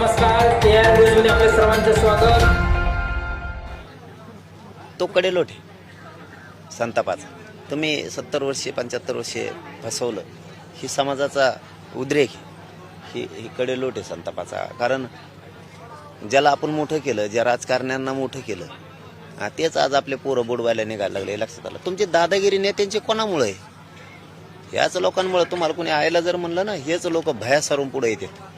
नमस्कार के आर न्यूजमध्ये आपले सर्वांचं स्वागत. तो कडेलोट आहे. संतापाचा. तुम्ही सत्तर वर्षे पंच्याहत्तर वर्षे फसवलं. ही समाजाचा उद्रेक आहे. ही ही कडेलोट आहे संतापाचा. कारण ज्याला आपण मोठं केलं ज्या राजकारण्यांना मोठं केलं हा, तेच आज आपले पोरं बुडवायला निघायला लागले लक्षात आलं. तुमची दादागिरी नेत्यांची कोणामुळे? आहे याच लोकांमुळे तुम्हाला कोणी आयला जर म्हणलं ना हेच लोक भया सारून पुढे येतात.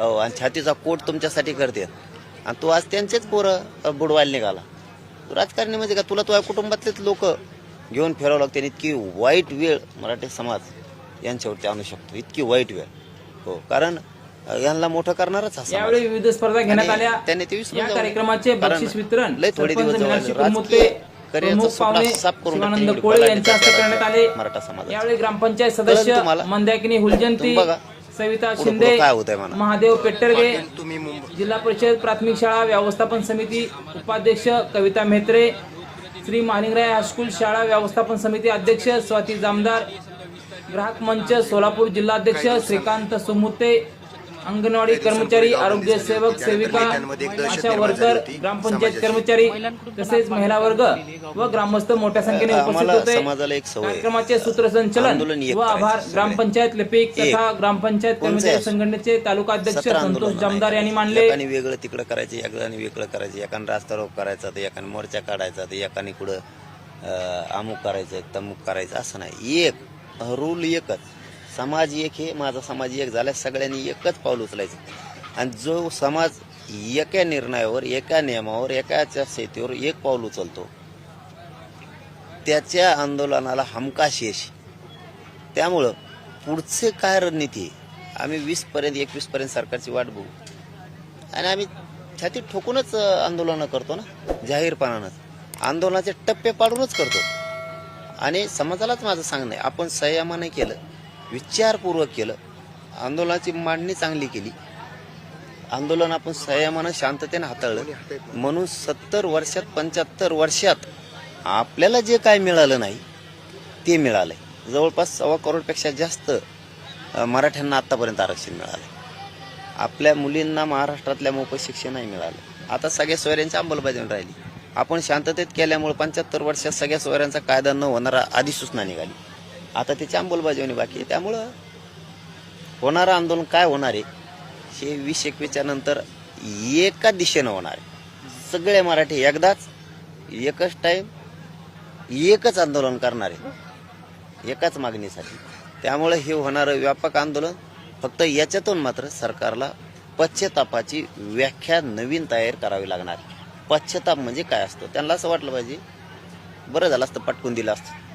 हो आणि छातीचा कोट तुमच्यासाठी करते आणि तू आज त्यांचेच पोरं बुडवायला निघाला राजकारणी म्हणजे का तुला तुझ्या कुटुंबातलेच लोक घेऊन फिरावं लागते इतकी वाईट वेळ मराठी समाज यांच्यावरती आणू शकतो इतकी वाईट वेळ हो कारण यांना मोठं करणारच. यावेळी विविध स्पर्धा घेण्यात आल्या त्यांनी ते विसरून या जाऊ. कार्यक्रमाचे बक्षीस वितरण लय थोडे दिवस शिवानंद. कोळे यांच्या हस्ते करण्यात आले. यावेळी ग्रामपंचायत सदस्य? मंदाकिनी हुलजंती. सविता शिंदे काय. महादेव पेट्टरगे जिल्हा परिषद प्राथमिक शाळा व्यवस्थापन समिती उपाध्यक्ष कविता म्हेत्रे श्री महालिंगराय हायस्कूल शाळा व्यवस्थापन समिती अध्यक्ष स्वाती जामदार ग्राहक मंच सोलापूर जिल्हाध्यक्ष श्रीकांत सुमुते अंगणवाडी कर्मचारी आरोग्य सेवक सेविका आशा वर्कर ग्रामपंचायत कर्मचारी तसेच महिला वर्ग व ग्रामस्थ मोठ्या संख्येने उपस्थित होते. कार्यक्रमाचे सूत्रसंचलन व आभार. ग्रामपंचायत लिपिक. तथा ग्रामपंचायत कर्मचारी? संघटनेचे तालुका अध्यक्ष संतोष जामदार यांनी मानले एकाने वेगळं तिकडं करायचं एकाने वेगळं करायचं एकाने रास्ता रोक करायचा तर एकाने मोर्चा काढायचा तर एकाने कुठं अमुक करायचं तमुक करायचं असं नाही एक रूल एकच समाज एक हे माझा समाज एक झाला सगळ्यांनी एकच पाऊल उचलायचं. आणि जो समाज एका निर्णयावर एका नियमावर एकाच्या शेतीवर एक पाऊल उचलतो त्याच्या आंदोलनाला हमखास यश त्यामुळं पुढचे काय रणनीती आम्ही वीस पर्यंत एकवीस पर्यंत सरकारची वाट बघू. आणि आम्ही छाती ठोकूनच आंदोलनं करतो ना जाहीरपणानंच आंदोलनाचे टप्पे पाडूनच करतो. आणि समाजालाच माझं सांगणं आहे आपण संयमाने केलं विचारपूर्वक केलं. आंदोलनाची मांडणी चांगली केली. आंदोलन आपण संयमानं शांततेनं हाताळलं. म्हणून सत्तर वर्षात पंच्याहत्तर वर्षात आपल्याला जे काय मिळालं नाही ते मिळालंय. जवळपास सव्वा करोडपेक्षा जास्त मराठ्यांना आतापर्यंत आरक्षण मिळालं आपल्या मुलींना महाराष्ट्रातल्या मोफत शिक्षण नाही मिळालं. आता सगळ्या सोयऱ्यांची अंमलबजावणी राहिली. आपण शांततेत केल्यामुळे पंच्याहत्तर वर्षात सगळ्या सोयऱ्यांचा कायदा न होणारा अधिसूचना निघाली. आता त्याची अंमलबजावणी बाकी आहे. त्यामुळं होणारं आंदोलन काय होणार आहे हे वीस एकवीसच्या नंतर एका दिशेनं होणार आहे. सगळे मराठी एकदाच एकच टाईम एकच आंदोलन करणार आहे. एकाच मागणीसाठी. त्यामुळे हे होणारं व्यापक आंदोलन फक्त याच्यातून मात्र सरकारला पश्चतापाची व्याख्या नवीन तयार करावी लागणार आहे. म्हणजे काय असतं? त्यांना असं वाटलं पाहिजे बरं झालं असतं पटकून दिलं असतं.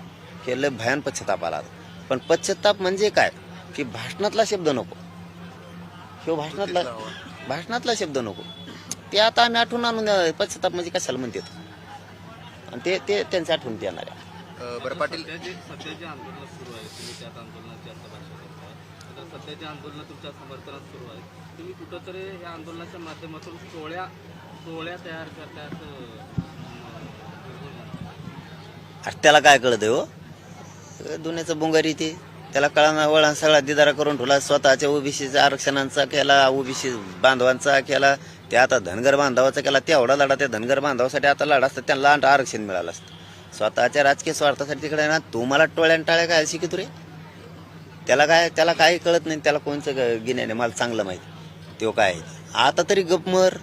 हे लय भयान पश्चाताप आला पण पश्चाताप म्हणजे काय? की भाषणातला शब्द नको. ह्यो भाषणातला भाषणातला शब्द नको. ते आता आम्ही आठवून आणून देणार. पश्चाताप म्हणजे कशाला म्हणतात आणि ते ते त्यांच्या आठवणीत येणार आहे. बरं पाटील. सध्याचे सध्याचे आंदोलन सुरू आहे तुम्ही त्याच आंदोलनाची आता भाषा करताय. आता सध्याचे आंदोलन तुमच्या समर्थनात सुरू आहे तुम्ही कुठंतरी ह्या आंदोलनाच्या माध्यमातून टोळ्या टोळ्या तयार करताय असं त्याला काय कळतंय हो? दुनियाचं बुंगारी ते. त्याला कळाना वळण सगळा दिदारा करून ठेवला. स्वतःच्या ओबीसीच्या आरक्षणांचा केला ओबीसी बांधवांचा केला. ते आता धनगर बांधवाचा केला. तेवढा लढा त्या धनगर बांधवासाठी आता लढा असतं त्यांना आरक्षण मिळालं असतं. स्वतःच्या राजकीय स्वार्थासाठी तिकडे ना तुम्हाला टोळ्यान टाळ्या काय शिकतो रे त्याला काय त्याला काही कळत नाही त्याला कोणचं गिन्याने? मला चांगलं माहिती. तो काय आहे. आता तरी गप मर.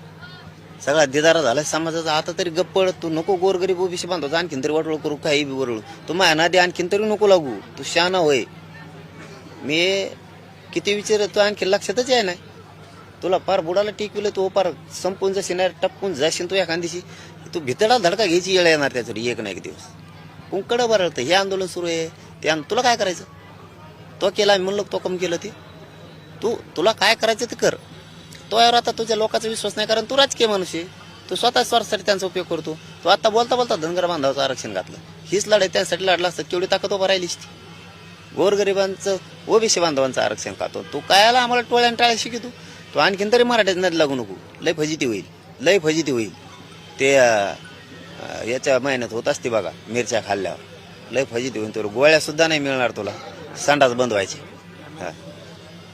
सगळा दिदारा झाला समाजाचा आता तरी गप्प तू नको गोरगरीब ओबीसी बांधतो आणखीन तरी वाटोळ करू काही बी वरळू. तू माझ्या नादी आणखीन तरी नको लागू. तू शहाणा होय. मी किती विचार तू आणखी लक्षातच आहे नाही. तुला पार बुडाला टिकविलं तू पार संपून जाशील नाही टपकून जाशील तू एखाद दिवशी. तू भितडा धडका घ्यायची येळ येणार त्याच्यावर एक ना एक दिवस. कुंकडं बरं हे आंदोलन सुरू आहे. ते तुला काय करायचं? तो केला मी म्हणलो तो कम केलं ते. तू तुला काय करायचं ते कर. तो यावर आता तुझ्या लोकांचा विश्वास नाही कारण तू राजकीय माणूस आहे. तू स्वतः स्वार्थासाठी त्यांचा उपयोग करतो. तू आता बोलता बोलता धनगर बांधावाचं आरक्षण घातलं. हीच लढाई त्यांच्यासाठी लढला असतं केवढी ताकद उभा राहिलीच ती गोरगरिबांचं ओबीसी बांधवांचं आरक्षण खातो तू? काय आला आम्हाला टोळ्या टाळ्या शिकतो तू आणखीन तरी मराठीच नाही लागू नको. लय फजिती होईल. लय फजिती होईल. ते याच्या महिन्यात होत असते बघा मिरच्या खाल्ल्यावर. लय फजिती होईल. तुला गोळ्यासुद्धा नाही मिळणार तुला. संडास बंद व्हायचे. हां.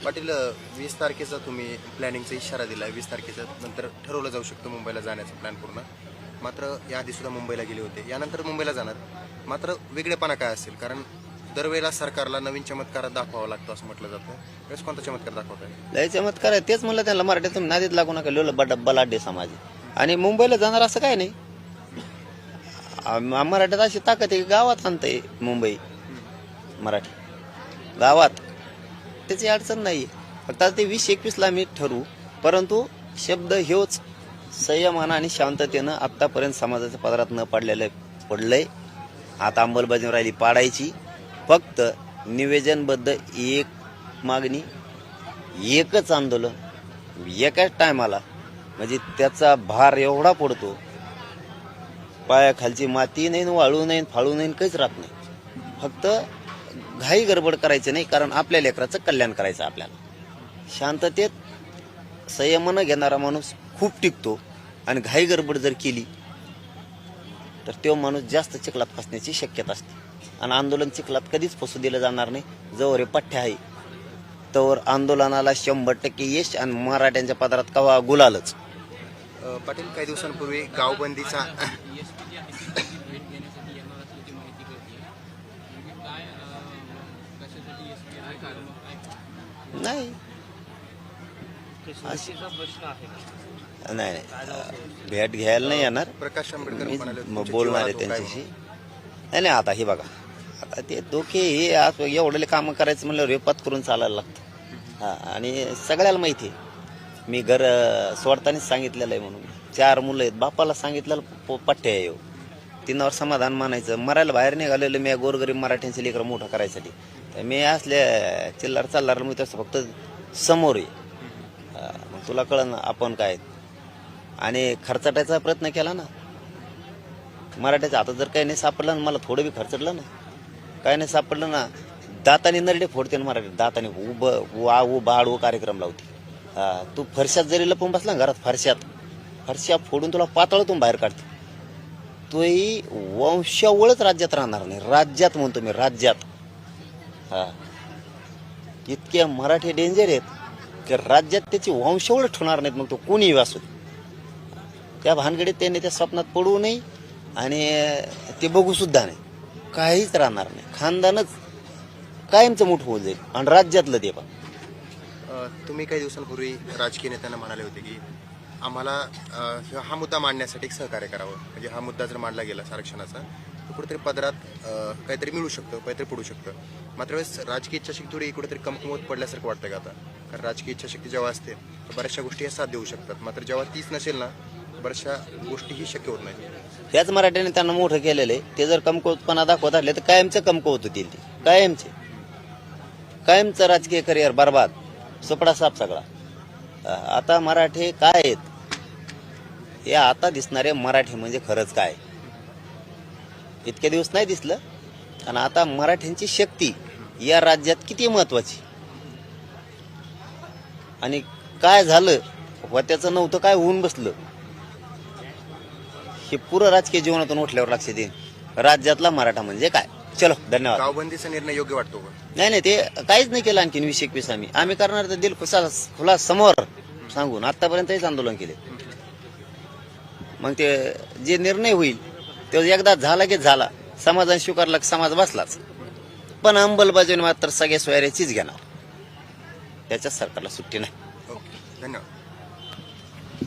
पाटील वीस तारखेचा तुम्ही प्लॅनिंगचा इशारा दिला. वीस तारखेच्या नंतर ठरवलं जाऊ शकतं मुंबईला जाण्याचा प्लॅन पूर्ण. मात्र याआधी सुद्धा मुंबईला गेले होते. यानंतर मुंबईला जाणार. मात्र वेगळेपणा काय असेल? कारण दरवेळेला सरकारला नवीन चमत्कार दाखवावा लागतो असं म्हटलं जातं. वेळेस कोणता चमत्कार दाखवत आहे लय चमत्कार आहे. तेच म्हणलं त्यांना मराठीतून नादीत लागू नका. लिहिलं बडा बलाढ्य समाज आणि मुंबईला जाणार असं काय नाही? मराठीत अशी ताकद आहे की गावात आणतंय मुंबई. मराठी. गावात. त्याची अडचण नाही फक्त आता ते वीस एकवीसला आम्ही ठरवू. परंतु शब्द हेच संयमानं आणि शांततेनं आत्तापर्यंत समाजाच्या पदरात न पडलेलं पडलंय. आता अंमलबजावणी राहिली पाडायची. फक्त निवेदनबद्ध एक मागणी एकच आंदोलन. एकाच टायमाला म्हणजे त्याचा भार एवढा पडतो पायाखालची माती नाही न वाळू नाही फाळू नाही काहीच राहत नाही. फक्त घाई गडबड करायचं नाही कारण आपल्या लेकराचं कल्याण करायचं आपल्याला. शांततेत संयमानं घेणारा माणूस खूप टिकतो आणि घाई गडबड जर केली तर तो माणूस जास्त चिखलात फसण्याची शक्यता असते. आणि आंदोलन चिखलात कधीच फसू दिलं जाणार नाही. जवळ हे पठ्ठ्या आहे. तर आंदोलनाला शंभर टक्के यश आणि मराठ्यांच्या पदरात कवा गुलालच. पाटील काही दिवसांपूर्वी गावबंदीचा नाही. प्रश्न आहे? नाही नाही. भेट घ्यायला नाही येणार. प्रकाश आंबेडकर मी म्हणाले, म- तुमच्या बोलणार आहे जीवाला धोका आहे त्यांच्याशी. नाही नाही आता हे बघा. आता ते धोके हे आज एवढे कामं करायचं म्हणल्यावर रेपात करून चालायला लागतं. हा आणि सगळ्याला माहिती आहे. मी घर अं, सोडतानाच सांगितलेलं आहे म्हणून. चार मुलं आहेत. बापाला सांगितलेलं प- पठ्ठे आहे ह्यो. तिनावर समाधान मानायचं. मरायला बाहेर निघालेलं मी गोरगरीब मराठ्यांचे लेकरं मोठं करायसाठी. तर मी असल्या चिल्लार चालणार मी तसं फक्त समोर आहे. मग तुला कळन ना आपण काय आणि खर्चाटायचा प्रयत्न केला ना. मराठ्याचं आता जर काही नाही सापडलं ना मला थोडं बी खर्चटलं ना. काय नाही सापडलं ना दाताने नरडे फोडते ना मराठी. दाताने उभं वा उ बाड उ कार्यक्रम लावते. तू फरशात जरी लपून बसला ना घरात फरशात फरशा फोडून तुला पातळतून बाहेर काढते. तोही वंशावळच राज्यात राहणार नाही. राज्यात म्हणतो मी राज्यात. हा. इतके मराठी डेंजर आहेत की राज्यात त्याची वंशावळ ठेवणार नाहीत मग तो कोणीही असू त्या भानगडीत त्यांनी त्या स्वप्नात पडू नये आणि ते बघू सुद्धा नाही काहीच राहणार नाही. खानदानच कायमचं मोठं होऊ जाईल आणि राज्यातलं ते पण तुम्ही काही दिवसांपूर्वी राजकीय नेत्यांना म्हणाले होते की आम्हाला हा मुद्दा मांडण्यासाठी एक सहकार्य करावं. म्हणजे हा मुद्दा जर मांडला गेला आरक्षणाचा तर कुठेतरी पदरात काहीतरी मिळू शकतं काहीतरी पडू शकतं. मात्र वेळेस राजकीय इच्छाशक्ती थोडी कुठेतरी कमकुवत पडल्यासारखं वाटतं का आता? कारण राजकीय इच्छाशक्ती जेव्हा असते तर बऱ्याचशा गोष्टी ह्या साथ देऊ शकतात. मात्र जेव्हा तीच नसेल ना बऱ्याचशा गोष्टीही शक्य होत नाही त्याच मराठ्याने त्यांना मोठं केलेलं आहे. ते जर कमकुवतपणा दाखवत असले तर कायमचं कमकुवत होतील ते. कायमचे. कायमचं राजकीय करिअर बरबाद. सुपडा साप सगळा. आता मराठी काय आहेत? हे आता दिसणारे मराठी म्हणजे खरंच काय? इतके दिवस नाही दिसलं. आणि आता मराठ्यांची शक्ती या राज्यात किती महत्वाची? आणि काय झालं? व त्याचं नव्हतं काय होऊन बसलं? हे पुरं राजकीय जीवनातून उठल्यावर लक्ष देईन. राज्यातला मराठा म्हणजे काय? चलो धन्यवाद. गावबंदीचा निर्णय योग्य वाटतो नाही नाही ते काहीच नाही केलं आणखीन वीस एकवीस आम्ही. आम्ही करणार तर दिल खुसा खुला समोर सांगून आतापर्यंत हेच आंदोलन केले. मग ते जे निर्णय होईल तो एकदा झाला की झाला. समाजाने स्वीकारला की समाज बसलाच. पण अंमलबजावणी मात्र सगळ्या सोयऱ्याचीच घेणार. त्याच्यात सरकारला सुट्टी नाही. ओके. धन्यवाद.